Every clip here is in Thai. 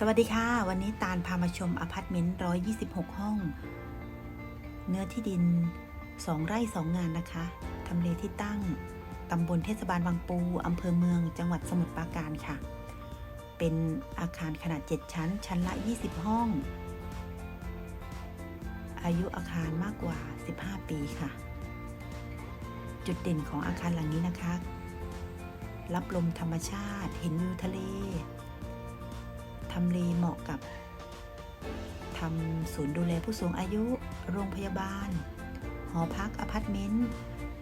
สวัสดีค่ะ วันนี้ตาลพามาชมอพาร์ตเมนต์ 126 ห้อง เนื้อที่ดิน 2 ไร่ 2 งานนะคะ ทำเลที่ตั้ง ตำบลเทศบาลบางปู อำเภอเมือง จังหวัดสมุทรปราการค่ะ เป็นอาคารขนาด 7 ชั้น ชั้นละ 20 ห้อง อายุอาคารมากกว่า 15 ปีค่ะ จุดเด่นของอาคารหลังนี้นะคะ รับลมธรรมชาติ เห็นวิวทะเลำเลเหมาะกับทำศูนย์ดูแลผู้สูงอายุ โรงพยาบาล หอพักอพาร์ตเมนต์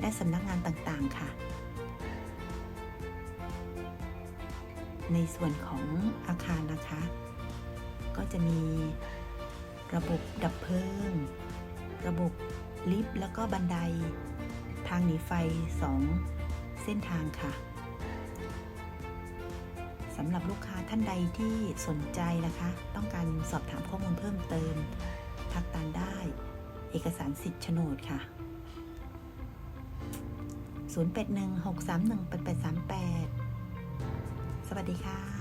และสำนักงานต่างๆ ค่ะ ในส่วนของอาคารนะคะ ก็จะมีระบบดับเพลิง ระบบลิฟต์ แล้วก็บันได ทางหนีไฟ 2 เส้นทางค่ะ สำหรับลูกค้าท่านใดที่สนใจนะคะ ต้องการสอบถามข้อมูลเพิ่มเติม ทักตานได้ เอกสารสิทธิ์โฉนดค่ะ 0816318838 สวัสดีค่ะ